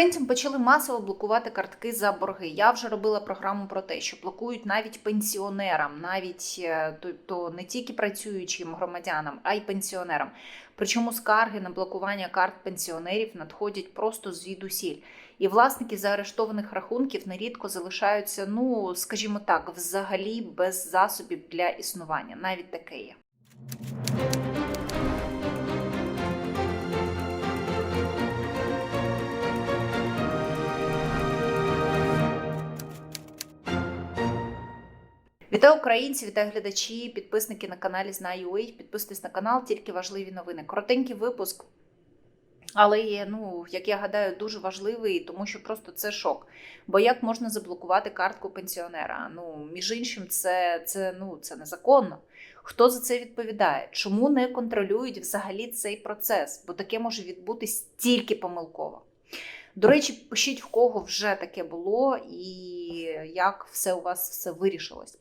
Українцям почали масово блокувати картки за борги. Я вже робила програму про те, що блокують навіть пенсіонерам, навіть е, то, не тільки працюючим громадянам, а й пенсіонерам. Причому скарги на блокування карт пенсіонерів надходять просто звідусіль. І власники заарештованих рахунків нерідко залишаються, ну скажімо так, взагалі без засобів для існування. Навіть таке є. Вітаю українці, вітаю глядачі, підписники на каналі Знаю.ua. Підписуйтесь на канал, тільки важливі новини. Коротенький випуск, але є, ну, як я гадаю, дуже важливий, тому що просто це шок. Бо як можна заблокувати картку пенсіонера? Ну, між іншим, це, це, ну, це незаконно. Хто за це відповідає? Чому не контролюють взагалі цей процес? Бо таке може відбутись тільки помилково. До речі, пишіть в кого вже таке було і як все у вас все вирішилось.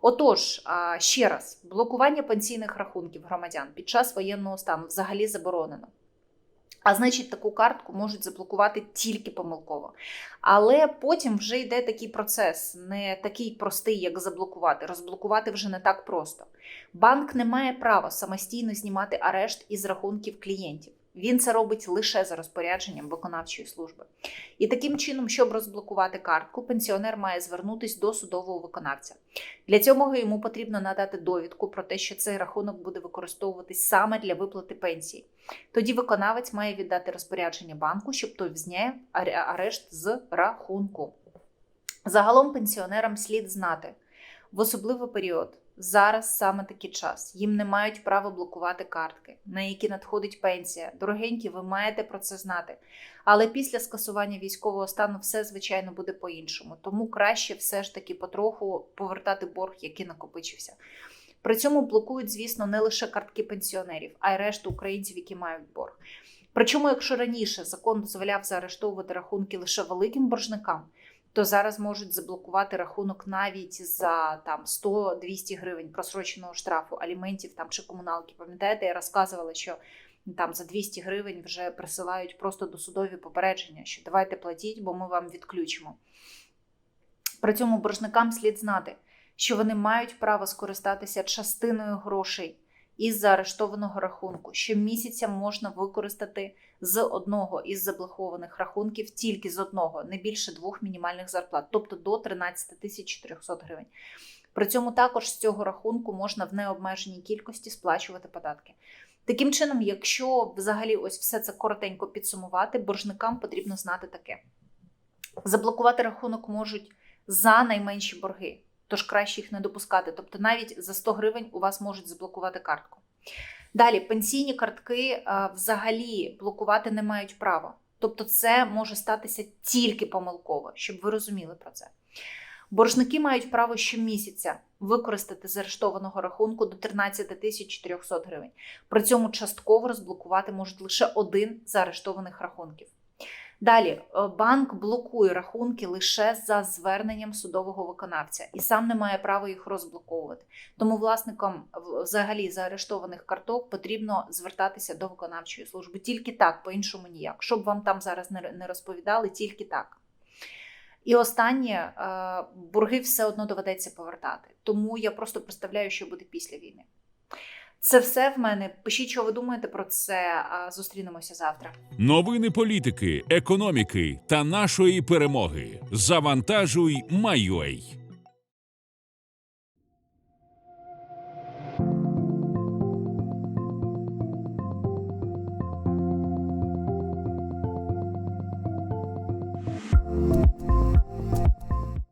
Отож, ще раз, блокування пенсійних рахунків громадян під час воєнного стану взагалі заборонено. А значить, таку картку можуть заблокувати тільки помилково. Але потім вже йде такий процес, не такий простий, як заблокувати. Розблокувати вже не так просто. Банк не має права самостійно знімати арешт із рахунків клієнтів. Він це робить лише за розпорядженням виконавчої служби. І таким чином, щоб розблокувати картку, пенсіонер має звернутися до судового виконавця. Для цього йому потрібно надати довідку про те, що цей рахунок буде використовуватись саме для виплати пенсії. Тоді виконавець має віддати розпорядження банку, щоб той взняє арешт з рахунку. Загалом пенсіонерам слід знати в особливий період. Зараз саме такий час. Їм не мають права блокувати картки, на які надходить пенсія. Дорогенькі, ви маєте про це знати. Але після скасування військового стану все, звичайно, буде по-іншому. Тому краще все ж таки потроху повертати борг, який накопичився. При цьому блокують, звісно, не лише картки пенсіонерів, а й решту українців, які мають борг. Причому, якщо раніше закон дозволяв заарештовувати рахунки лише великим боржникам, то зараз можуть заблокувати рахунок навіть за там 100-200 гривень просроченого штрафу, аліментів там чи комуналки. Пам'ятаєте, я розказувала, що там за 200 гривень вже присилають просто досудові попередження, що давайте платіть, бо ми вам відключимо. При цьому боржникам слід знати, що вони мають право скористатися частиною грошей із заарештованого рахунку. Щомісяця можна використати з одного із заблокованих рахунків тільки з одного, не більше двох мінімальних зарплат, тобто до 13 тисяч 400 гривень. При цьому також з цього рахунку можна в необмеженій кількості сплачувати податки. Таким чином, якщо взагалі ось все це коротенько підсумувати, боржникам потрібно знати таке: заблокувати рахунок можуть за найменші борги, тож краще їх не допускати. Тобто, навіть за 100 гривень у вас можуть заблокувати картку. Далі пенсійні картки е, взагалі блокувати не мають права. Тобто, це може статися тільки помилково, щоб ви розуміли про це. Боржники мають право щомісяця використати з арештованого рахунку до 13 тисяч 400 гривень. При цьому частково розблокувати можуть лише один з арештованих рахунків. Далі е, банк блокує рахунки лише за зверненням судового виконавця і сам не має права їх розблоковувати. Тому власникам взагалі заарештованих карток потрібно звертатися до виконавчої служби. Тільки так, по-іншому ніяк. Щоб вам там зараз не розповідали, тільки так. І останнє, е, борги все одно доведеться повертати. Тому я просто представляю, що буде після війни. Це все в мене. Пишіть, що ви думаєте про це. а Зустрінемося завтра. Новини політики, економіки та нашої перемоги. Завантажуй Майой.